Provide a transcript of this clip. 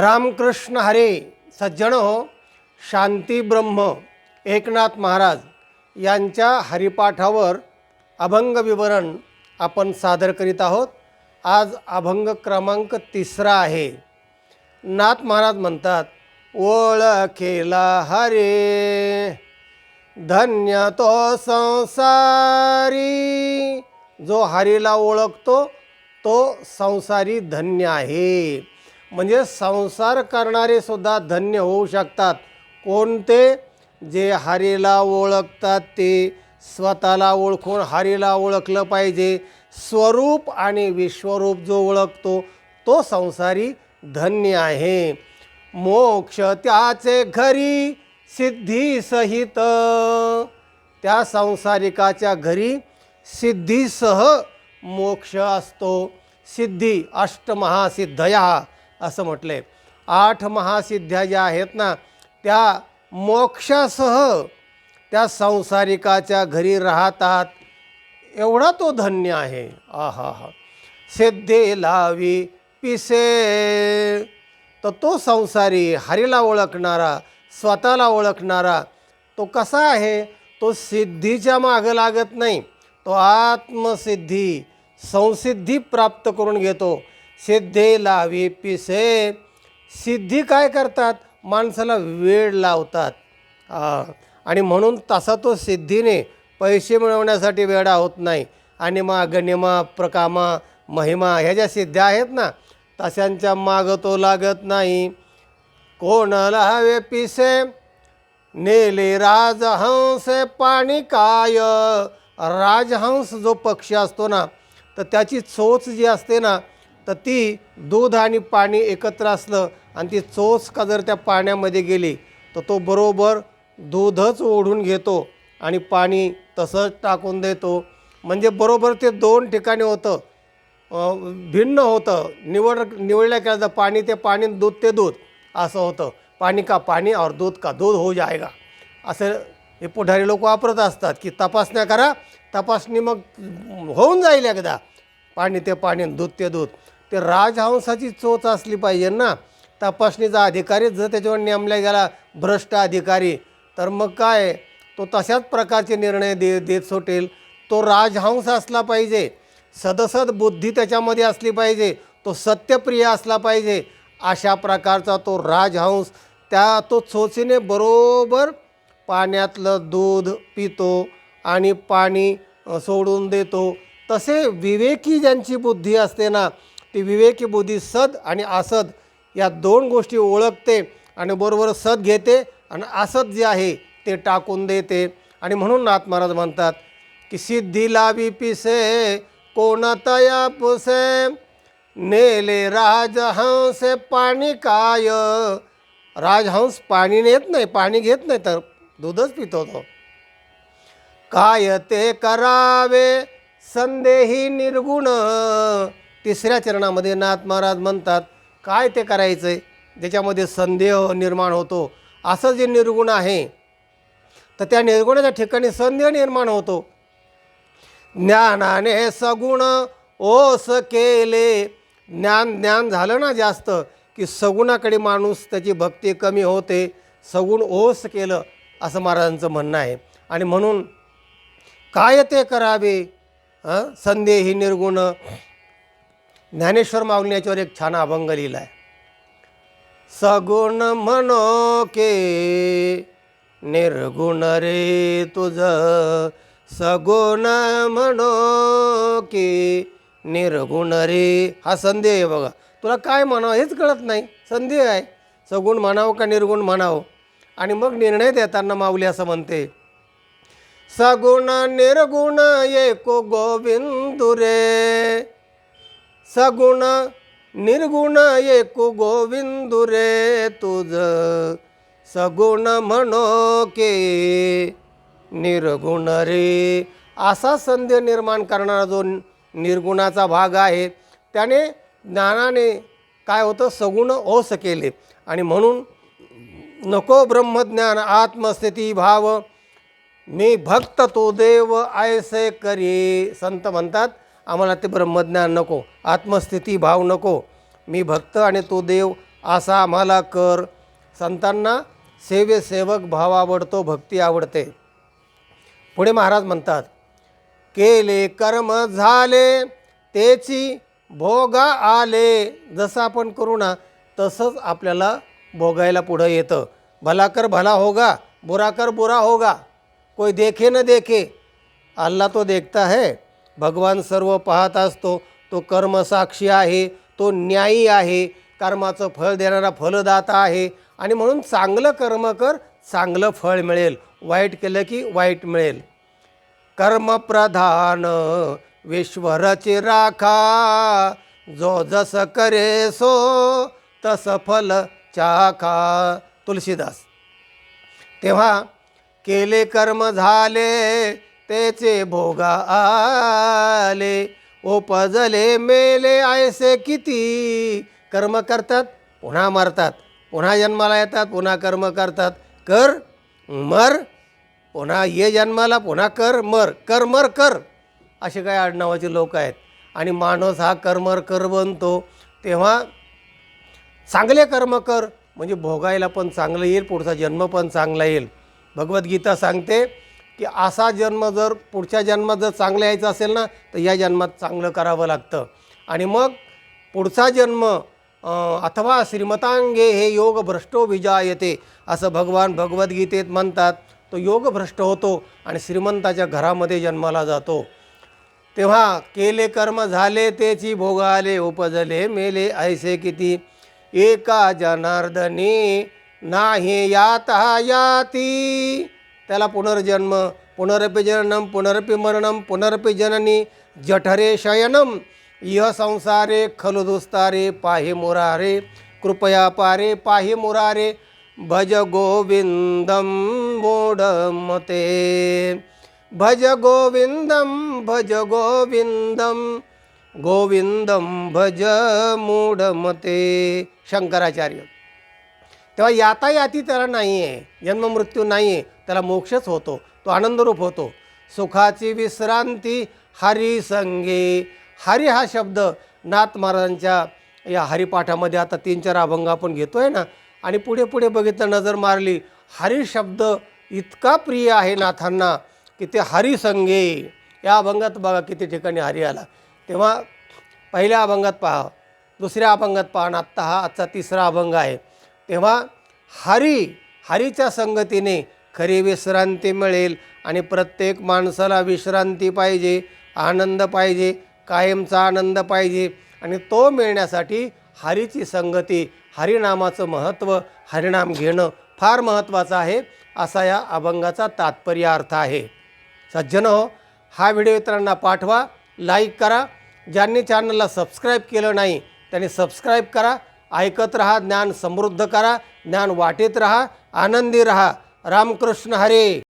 रामकृष्ण हरे सज्जन हो शांती ब्रह्म एकनाथ महाराज यांच्या हरिपाठावर अभंग विवरण आपण सादर करीत आहोत. आज अभंग क्रमांक तिसरा आहे. नाथ महाराज म्हणतात ओळखेला हरे धन्य तो संसारी. जो हरीला ओळखतो तो संसारी धन्य आहे. म्हणजे संसार करणारे सुद्धा धन्य होऊ शकतात. कोणते? जे हरीला ओळखतात ते स्वतःला ओळखून हरीला ओळखलं पाहिजे. स्वरूप आणि विश्वरूप जो ओळखतो तो संसारी धन्य आहे. मोक्ष त्याचे घरी सिद्धी सहित. त्या संसारिकाच्या घरी सिद्धीसह मोक्ष असतो. सिद्धी अष्टमहासिद्धया. असं म्हटलंय. आठ महासिद्ध्या ज्या आहेत ना त्या मोक्षासह त्या संसारिकाच्या घरी राहतात. एवढा तो धन्य आहे. आहा हा. सिद्धे लावी पिसे. तर तो संसारी हरीला ओळखणारा स्वतःला ओळखणारा तो कसा आहे? तो सिद्धीच्या मागं लागत नाही. तो आत्मसिद्धी संसिद्धी प्राप्त करून घेतो. सिद्धे लावी पिसे. सिद्धी काय करतात? माणसाला वेळ लावतात. आणि म्हणून तसा तो सिद्धीने पैसे मिळवण्यासाठी वेडा होत नाही. आणि मा गणिमा प्रकामा महिमा ह्या ज्या सिद्ध्या आहेत ना तशांच्या मागं तो लागत नाही. कोणाला हवे पिसे? नेले राजहंस पाणी काय? राजहंस जो पक्षी असतो ना तर त्याची चोच जी असते ना तर ती दूध आणि पाणी एकत्र असलं आणि ती चोच का जर त्या पाण्यामध्ये गेली तर तो बरोबर दूधच ओढून घेतो आणि पाणी तसंच टाकून देतो. म्हणजे बरोबर ते दोन ठिकाणी होतं. भिन्न होतं. निवड निवडल्या केलं पाणी ते पाणी दूध ते दूध. असं होतं. पाणी का पाणी और दूध का दूध हो जाएगा असं हे पुढारी लोक वापरत असतात की तपासण्या करा. तपासणी मग होऊन जाईल एकदा. पाणी ते पाणी दूध ते दूध. ते राजहंसाची चोच असली पाहिजे ना. तपासणीचा अधिकारी जर त्याच्यावर नेमला गेला भ्रष्ट अधिकारी तर मग काय? तो तशाच प्रकारचे निर्णय दे देत सुटेल. तो राजहंस असला पाहिजे. सदसद बुद्धी त्याच्यामध्ये असली पाहिजे. तो सत्यप्रिय असला पाहिजे. अशा प्रकारचा तो राजहंस त्या तो चोचीने बरोबर पाण्यातलं दूध पितो आणि पाणी सोडून देतो. तसे विवेकी ज्यांची बुद्धी असते ना ती विवेकी बुद्धी सद आणि असद या दोन गोष्टी ओळखते आणि बरोबर सद घेते आणि असद जे आहे ते टाकून देते. आणि म्हणून नाथ महाराज म्हणतात की सिद्धीला बी पिसे कोणतया पुसे? नेले राजहंस पाणी काय? राजहंस पाणी नेत नाही पाणी घेत नाही तर दूधच पितो तो काय ते करावे? संदेही निर्गुण. तिसऱ्या चरणामध्ये नाथ महाराज म्हणतात काय ते करायचं आहे ज्याच्यामध्ये संदेह निर्माण होतो. असं जे निर्गुण आहे तर त्या निर्गुणाच्या ठिकाणी संदेह निर्माण होतो. ज्ञानाने सगुण ओस केले. ज्ञान ज्ञान झालं ना जास्त की सगुणाकडे माणूस त्याची भक्ती कमी होते. सगुण ओस केलं असं महाराजांचं म्हणणं आहे. आणि म्हणून काय ते करावे? हं? संदेही निर्गुण. ज्ञानेश्वर माऊली याच्यावर एक छान अभंग लिहिला आहे सगुण म्हणो के निर्गुण रे तुझ सगुण म्हणो की निर्गुण रे. हा संदेह आहे बघा. तुला काय म्हणावं हेच कळत नाही. संदेह आहे. सगुण म्हणावं का निर्गुण म्हणावं? आणि मग निर्णय देताना माऊली असं म्हणते सगुण निर्गुण एको गोविंदू रे. सगुण निर्गुण एकू गोविंदू रे तुझ। सगुण म्हणो के निर्गुण रे। असा संदेह निर्माण करणारा जो निर्गुणाचा भाग आहे त्याने ज्ञानाने काय होतं? सगुण ओस केले. आणि म्हणून नको ब्रह्मज्ञान आत्मस्थिती भाव. मी भक्त तो देव ऐसे करी. संत म्हणतात आम्हाला ते ब्रह्मज्ञान नको आत्मस्थिती भाव नको. मी भक्त आणि तो देव असा आम्हाला कर. संतांना सेवे सेवक भाव आवडतो भक्ती आवडते. पुढे महाराज म्हणतात केले कर्म झाले तेची भोगा आले. जसं आपण करू ना तसंच आपल्याला भोगायला पुढं येतं. भला कर भला होगा बुरा कर बुरा होगा. कोई देखे न देखे. अल्लाह तो देखता है. भगवान सर्व पाहत असतो. तो कर्मसाक्षी आहे तो न्यायी आहे. कर्माचं फळ देणारा फलदाता आहे. आणि म्हणून चांगलं कर्म कर चांगलं फळ मिळेल. वाईट केलं की वाईट मिळेल. कर्मप्रधान विश्वरचे राखा. जो जस करे सो तस फल चाखा. तुलसीदास तेव्हा केले कर्म झाले तेचे भोगा आले. ओपजले मेले आयसे किती? कर्म करतात पुन्हा मरतात. पुन्हा जन्माला येतात पुन्हा कर्म करतात. कर मर. पुन्हा ये जन्माला पुन्हा कर मर. कर मर कर. असे काही आडनावाचे लोक आहेत. आणि माणूस हा कर्मर कर बनतो. तेव्हा चांगले कर्म कर. म्हणजे भोगायला पण चांगलं येईल पुढचा जन्म पण चांगला येईल. भगवद्गीता सांगते की असा जन्म जर पुढच्या जन्मात जर चांगलं यायचं असेल ना तर या जन्मात चांगलं करावं लागतं. आणि मग पुढचा जन्म अथवा श्रीमतांगे हे योग भ्रष्टो विजायते असं भगवान भगवद्गीतेत म्हणतात. तो योग भ्रष्ट होतो आणि श्रीमंताच्या घरामध्ये जन्माला जातो. तेव्हा केले कर्म झाले तेची भोगाले उपजले मेले ऐसे किती. एका जनार्दनी नाही यात याती. त्याला पुनर्जन्म पुनरपि जननम पुनरपि मरणम पुनरपि जननी जठरे शयनम इह संसारे खलु दुस्तारे पाहे मुरारे कृपया पारे पाहे मुरारे भज गोविंदम मोडमते। भज गोविंदम भज गोविंदम गोविंदम भज मूढमते शंकराचार्य। तेव्हा यातायाती त्याला नाही आहे जन्ममृत्यू नाही आहे त्याला मोक्षच होतो तो आनंदरूप होतो. सुखाची विश्रांती हरी संगे. हरी हा शब्द नाथ महाराजांच्या या हरिपाठामध्ये आता तीन चार अभंग आपण घेतो आहे ना आणि पुढे पुढे बघितलं नजर मारली हरी शब्द इतका प्रिय आहे नाथांना की ते हरी संगे. या अभंगात बघा किती ठिकाणी हरी आला. तेव्हा पहिल्या अभंगात पहा दुसऱ्या अभंगात पहा आत्ता हा आजचा तिसरा अभंग आहे. तेव्हा हरी हरीच्या संगतीने खरी विश्रांती मिळेल आणि प्रत्येक माणसाला विश्रांती पाहिजे आनंद पाहिजे कायमचा आनंद पाहिजे आणि तो मिळण्यासाठी हरीची संगती हरिनामाचं महत्त्व हरिनाम घेणं फार महत्त्वाचं आहे असा या अभंगाचा तात्पर्य अर्थ आहे. सज्जन हो हा व्हिडिओ इतरांना पाठवा लाईक करा. ज्यांनी चॅनलला सबस्क्राईब केलं नाही त्यांनी सबस्क्राईब करा. ऐकत रहा ज्ञान समृद्ध करा ज्ञान वाटेत रहा आनंदी रहा. रामकृष्ण हरे.